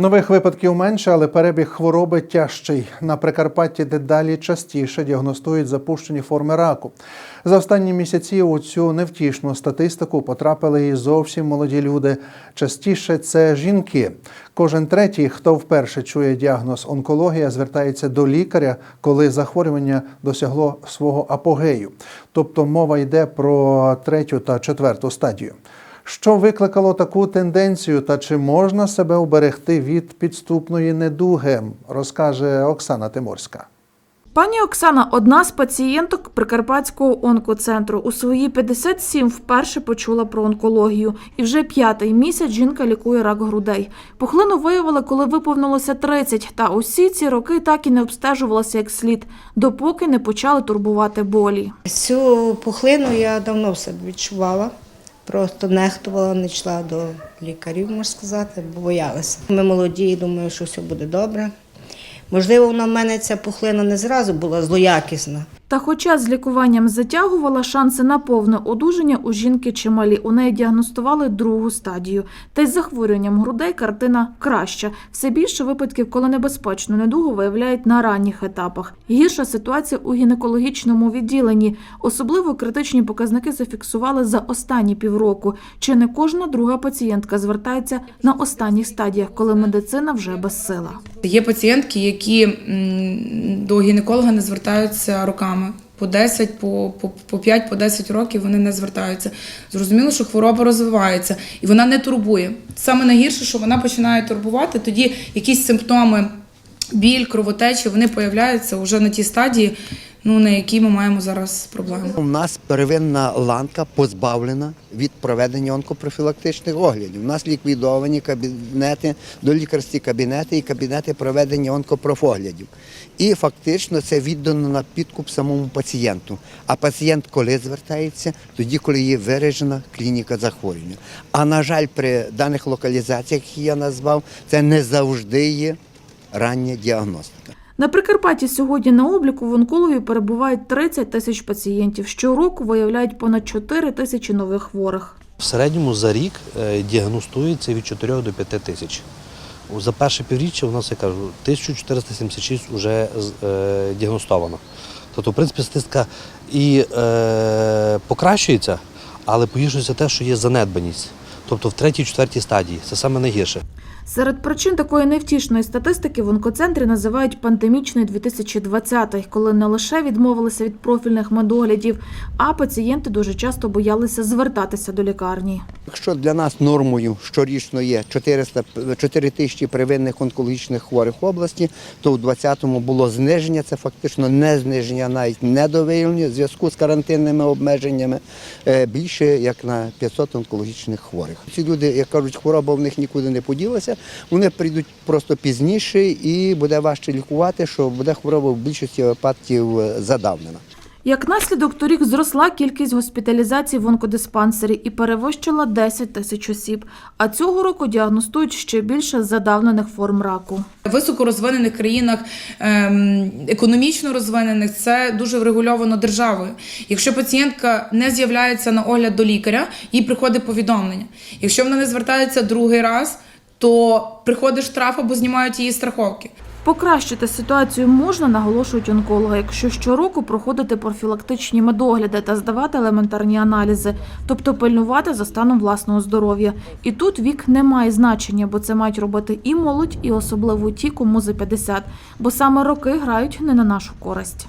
Нових випадків менше, але перебіг хвороби тяжчий. На Прикарпатті дедалі частіше діагностують запущені форми раку. За останні місяці у цю невтішну статистику потрапили і зовсім молоді люди. Частіше це жінки. Кожен третій, хто вперше чує діагноз онкологія, звертається до лікаря, коли захворювання досягло свого апогею. Тобто мова йде про третю та четверту стадію. Що викликало таку тенденцію та чи можна себе уберегти від підступної недуги, розкаже Оксана Тиморська. Пані Оксана одна з пацієнток Прикарпатського онкоцентру. У свої 57 вперше почула про онкологію. І вже п'ятий місяць жінка лікує рак грудей. Пухлину виявили, коли виповнилося 30, та усі ці роки так і не обстежувалася як слід, допоки не почали турбувати болі. Цю пухлину я давно в себе відчувала. Просто нехтувала, не йшла до лікарів, можна сказати, бо боялася. Ми молоді, і думаю, що все буде добре. Можливо, вона в мене ця пухлина не зразу була злоякісна. Та хоча з лікуванням затягувала, шанси на повне одужання у жінки чималі. У неї діагностували другу стадію. Та й з захворюванням грудей картина краща. Все більше випадків, коли небезпечну недугу виявляють на ранніх етапах. Гірша ситуація у гінекологічному відділенні. Особливо критичні показники зафіксували за останні півроку. Чи не кожна друга пацієнтка звертається на останніх стадіях, коли медицина вже безсила. Є пацієнтки, які до гінеколога не звертаються роками. По 10, по, по, по 5, по 10 років вони не звертаються. Зрозуміло, що хвороба розвивається і вона не турбує. Саме найгірше, що вона починає турбувати, тоді якісь симптоми, біль, кровотечі, вони появляються вже на тій стадії, ну, на якій ми маємо зараз проблему. У нас первинна ланка позбавлена від проведення онкопрофілактичних оглядів. У нас ліквідовані кабінети, долікарські кабінети і кабінети проведення онкопрофоглядів. І фактично це віддано на підкуп самому пацієнту. А пацієнт коли звертається? Тоді, коли є виражена клініка захворювання. А на жаль, при даних локалізаціях, які я назвав, це не завжди є рання діагностика. На Прикарпатті сьогодні на обліку в онкології перебувають 30 тисяч пацієнтів. Щороку виявляють понад 4 тисячі нових хворих. В середньому за рік е, діагностується від 4 до 5 тисяч. За перше півріччя у нас, я кажу, 1476 вже е, діагностовано. Тобто, в принципі, статистика і е, покращується, але погіршується те, що є занедбаність. Тобто в третій, четвертій стадії. Це саме найгірше. Серед причин такої невтішної статистики в онкоцентрі називають пандемічний 2020, коли не лише відмовилися від профільних медоглядів, а пацієнти дуже часто боялися звертатися до лікарні. Якщо для нас нормою щорічно є 400, 4 тисячі первинних онкологічних хворих в області, то в 2020-му було зниження, це фактично не зниження, навіть не до виявлення в зв'язку з карантинними обмеженнями, е, більше як на 500 онкологічних хворих. Ці люди, як кажуть, хвороба в них нікуди не поділася, вони прийдуть просто пізніше і буде важче лікувати, що буде хвороба в більшості випадків е, задавнена. Як наслідок, торік зросла кількість госпіталізацій в онкодиспансері і перевищила 10 тисяч осіб. А цього року діагностують ще більше задавнених форм раку. В високорозвинених країнах, ем, економічно розвинених, це дуже врегульовано державою. Якщо пацієнтка не з'являється на огляд до лікаря, їй приходить повідомлення. Якщо вона не звертається другий раз, то приходить штраф або знімають її страховки. Покращити ситуацію можна, наголошують онкологи, якщо щороку проходити профілактичні медогляди та здавати елементарні аналізи, тобто пильнувати за станом власного здоров'я. І тут вік не має значення, бо це мають робити і молодь, і особливо ті, кому за 50, бо саме роки грають не на нашу користь.